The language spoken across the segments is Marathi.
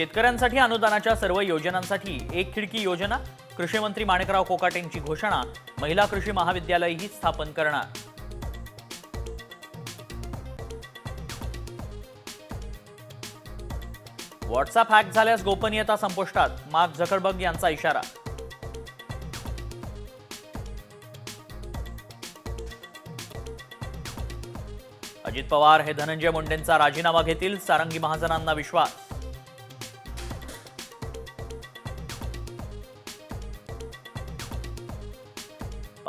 शेतकऱ्यांसाठी अनुदानाच्या सर्व योजनांसाठी एक खिडकी योजना कृषी मंत्री माणिकराव कोकाटेंची घोषणा महिला कृषी महाविद्यालयही स्थापन करणार. व्हॉट्सअप हॅक झाल्यास गोपनीयता संपुष्टात मार्क झकरबर्ग यांचा इशारा. अजित पवार हे धनंजय मुंडेंचा राजीनामा घेतील सारंगी महाजनांना विश्वास.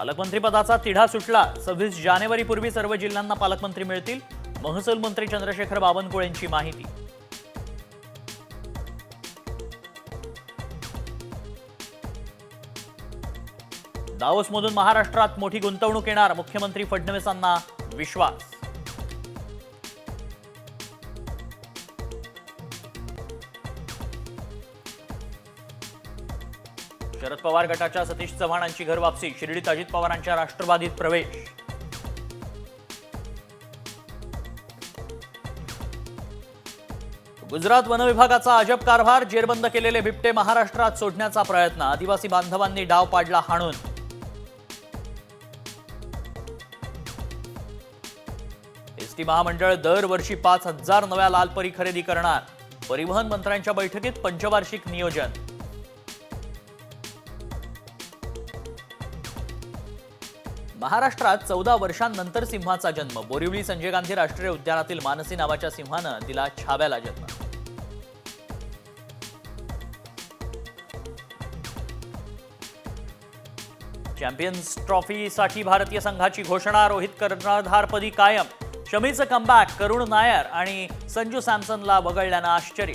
पालकमंत्री पदाचा तिढा सुटला. सव्वीस जानेवारीपूर्वी सर्व जिल्ह्यांना पालकमंत्री मिळतील. महसूल मंत्री चंद्रशेखर बावनकुळेंची माहिती. दावोसमधून महाराष्ट्रात मोठी गुंतवणूक येणार मुख्यमंत्री फडणवीसांना विश्वास. शरद पवार गटाच्या सतीश चव्हाणांची घर वापसी. शिर्डीत अजित पवारांच्या राष्ट्रवादीत प्रवेश. गुजरात वन विभागाचा अजब कारभार जेरबंद केलेले बिबटे महाराष्ट्रात सोडण्याचा प्रयत्न. आदिवासी बांधवांनी डाव पाडला हाणून. एसटी महामंडळ दरवर्षी पाच हजार नव्या लालपरी खरेदी करणार. परिवहन मंत्र्यांच्या बैठकीत पंचवार्षिक नियोजन. महाराष्ट्रात चौदा वर्षांनंतर सिंहाचा जन्म. बोरिवली संजय गांधी राष्ट्रीय उद्यानातील मानसी नावाच्या सिंहानं दिला छाव्याला जन्म. चॅम्पियन्स ट्रॉफीसाठी भारतीय संघाची घोषणा. रोहित कर्णधारपदी कायम. शमीचं कमबॅक करुण नायर आणि संजू सॅमसनला वगळल्यानं आश्चर्य.